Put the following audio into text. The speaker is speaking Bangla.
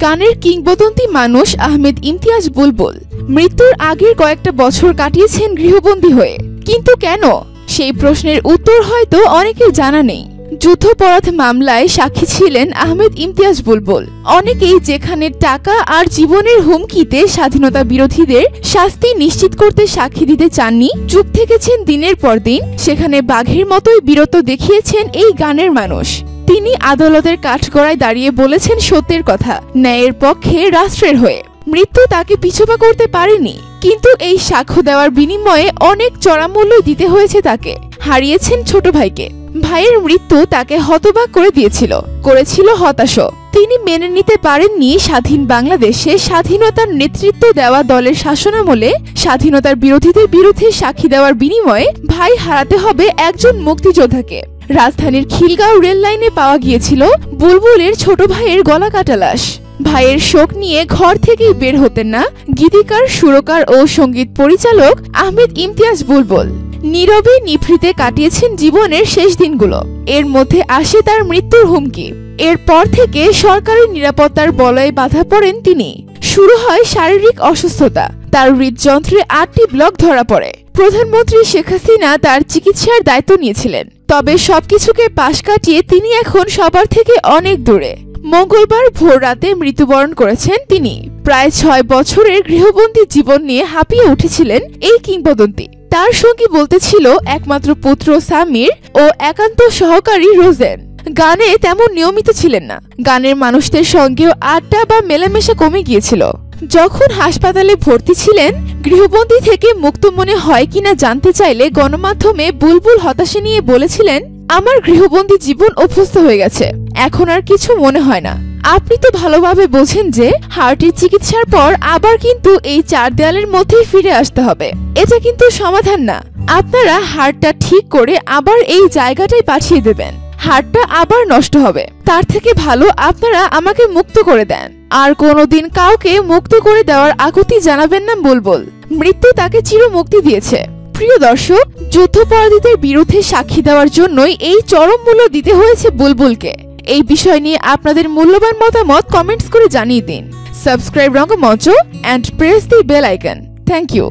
গানের কিংবদন্তি মানুষ আহমেদ ইমতিয়াজ বুলবুল। মৃত্যুর আগের কয়েকটা বছর কাটিয়েছেন গৃহবন্দী হয়ে। কিন্তু কেন? সেই প্রশ্নের উত্তর হয়তো অনেকের জানা নেই। যুদ্ধপরাধ মামলায় সাক্ষী ছিলেন আহমেদ ইমতিয়াজ বুলবুল। অনেকেই যেখানে টাকা আর জীবনের হুমকিতে স্বাধীনতা বিরোধীদের শাস্তি নিশ্চিত করতে সাক্ষী দিতে চাননি, চুপ থেকেছেন দিনের পর দিন। সেখানে বাঘের মতোই বিরত দেখিয়েছেন এই গানের মানুষ। তিনি আদালতের কাঠগড়ায় দাঁড়িয়ে বলেছেন সত্যের কথা, ন্যায়ের পক্ষে রাষ্ট্রের হয়ে। মৃত্যু তাকে পিছুপা করতে পারেনি, কিন্তু এই সাক্ষ্য দেওয়ার বিনিময়ে অনেক চড়া মূল্য দিতে হয়েছে তাকে। হারিয়েছেন ছোট ভাইকে। ভাইয়ের মৃত্যু তাকে হতবাক করে দিয়েছিল, করেছিল হতাশ তিনি মেনে নিতে পারেননি স্বাধীন বাংলাদেশে স্বাধীনতার নেতৃত্ব দেওয়া দলের শাসনামলে স্বাধীনতার বিরোধীদের বিরুদ্ধে সাক্ষী দেওয়ার বিনিময়ে ভাই হারাতে হবে একজন মুক্তিযোদ্ধাকে। রাজধানীর খিলগাঁও রেল লাইনে পাওয়া গিয়েছিল বুলবুলের ছোট ভাইয়ের গলা কাটা লাশ ভাইয়ের শোক নিয়ে ঘর থেকেই বের হতেন না গীতিকার, সুরকার ও সংগীত পরিচালক আহমেদ ইমতিয়াজ বুলবুল। নীরবে নিভৃতে কাটিয়েছেন জীবনের শেষ দিনগুলো। এর মধ্যে আসে তার মৃত্যুর হুমকি। এরপর থেকে সরকারি নিরাপত্তার বলয়ে বাধা পড়েন তিনি। শুরু হয় শারীরিক অসুস্থতা। তার হৃদযন্ত্রে আটটি ব্লক ধরা পড়ে। প্রধানমন্ত্রী শেখ হাসিনা তার চিকিৎসার দায়িত্ব নিয়েছিলেন। তবে সবকিছুকে পাশ কাটিয়ে তিনি এখন সবার থেকে অনেক দূরে। মঙ্গলবার ভোর রাতে মৃত্যুবরণ করেছেন তিনি। প্রায় ছয় বছরের গৃহবন্দী জীবন নিয়ে হাঁপিয়ে উঠেছিলেন এই কিংবদন্তি। তার সঙ্গী বলতে ছিল একমাত্র পুত্র সামির ও একান্ত সহকারী রোজেন। গানে তেমন নিয়মিত ছিলেন না। গানের মানুষদের সঙ্গেও আড্ডা বা মেলামেশা কমে গিয়েছিল। যখন হাসপাতালে ভর্তি ছিলেন, গৃহবন্দী থেকে মুক্ত মনে হয় কিনা জানতে চাইলে গণমাধ্যমে বুলবুল হতাশা নিয়ে বলেছিলেন, আমার গৃহবন্দী জীবন অভ্যস্ত হয়ে গেছে। এখন আর কিছু মনে হয় না। আপনি তো ভালোভাবে বোঝেন যে, হার্টের চিকিৎসার পর আবার কিন্তু এই চার দেয়ালের মধ্যেই ফিরে আসতে হবে। এটা কিন্তু সমাধান না। আপনারা হার্টটা ঠিক করে আবার এই জায়গাটাই পাঠিয়ে দেবেন। হার্টটা আবার নষ্ট হবে। তার থেকে ভালো আপনারা আমাকে মুক্ত করে দেন। আর কোনোদিন কাউকে মুক্ত করে দেওয়ার আকুতি জানাবেন না বুলবুল। মৃত্যু তাকে চির মুক্তি দিয়েছে। প্রিয় দর্শক, যুদ্ধপরাধীদের বিরুদ্ধে সাক্ষী দেওয়ার জন্যই এই চরম মূল্য দিতে হয়েছে বুলবুলকে। এই বিষয় নিয়ে আপনাদের মূল্যবান মতামত কমেন্টস করে জানিয়ে দিন। Subscribe Rangamancha and press the bell icon thank you